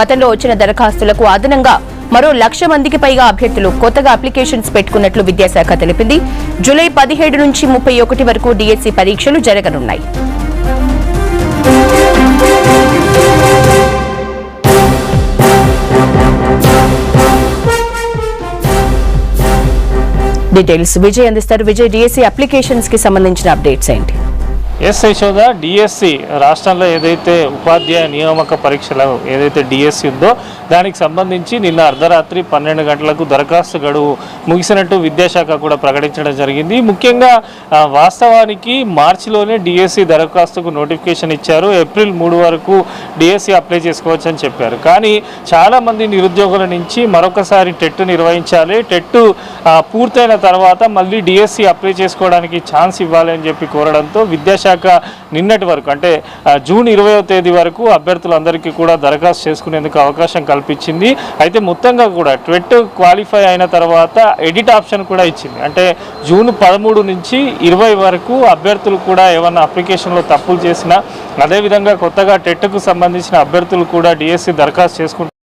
గతంలో వచ్చిన దరఖాస్తులకు అదనంగా మరో లక్ష మందికి పైగా అభ్యర్థులు కొత్తగా అప్లికేషన్స్ పెట్టుకున్నట్లు విద్యాశాఖ తెలిపింది. జూలై పదిహేడు నుంచి ముప్పై ఒకటి వరకు డిఎస్సి పరీక్షలు జరగనున్నాయి. డీటెయిల్స్ విజయ్ అందిస్తారు. విజయ్ డిఎస్సి అప్లికేషన్స్కి సంబంధించిన అప్డేట్స్ ఏంటి? ఎస్ యశోద డిఎస్సి రాష్ట్రంలో ఏదైతే ఉపాధ్యాయ నియామక పరీక్షలు ఏదైతే డిఎస్సి ఉందో దానికి సంబంధించి నిన్న అర్ధరాత్రి పన్నెండు గంటలకు దరఖాస్తు గడువు ముగిసినట్టు విద్యాశాఖ కూడా ప్రకటించడం జరిగింది. ముఖ్యంగా వాస్తవానికి మార్చిలోనే డిఎస్సి దరఖాస్తుకు నోటిఫికేషన్ ఇచ్చారు. ఏప్రిల్ మూడు వరకు డిఎస్సి అప్లై చేసుకోవచ్చు అని చెప్పారు. కానీ చాలామంది నిరుద్యోగుల నుంచి మరొకసారి టెట్ నిర్వహించాలి. టెట్ పూర్తయిన తర్వాత మళ్ళీ డిఎస్సి అప్లై చేసుకోవడానికి ఛాన్స్ ఇవ్వాలి అని చెప్పి కోరడంతో విద్యాశాఖ నిన్నటి వరకు అంటే జూన్ ఇరవయో తేదీ వరకు అభ్యర్థులందరికీ కూడా దరఖాస్తు చేసుకునేందుకు అవకాశం కల్పించింది. అయితే మొత్తంగా కూడా ట్వెట్ క్వాలిఫై అయిన తర్వాత ఎడిట్ ఆప్షన్ కూడా ఇచ్చింది. అంటే జూన్ పదమూడు నుంచి ఇరవై వరకు అభ్యర్థులు కూడా ఏమన్నా అప్లికేషన్లో తప్పులు చేసినా అదేవిధంగా కొత్తగా టెట్కు సంబంధించిన అభ్యర్థులు కూడా డిఎస్సి దరఖాస్తు చేసుకుంటారు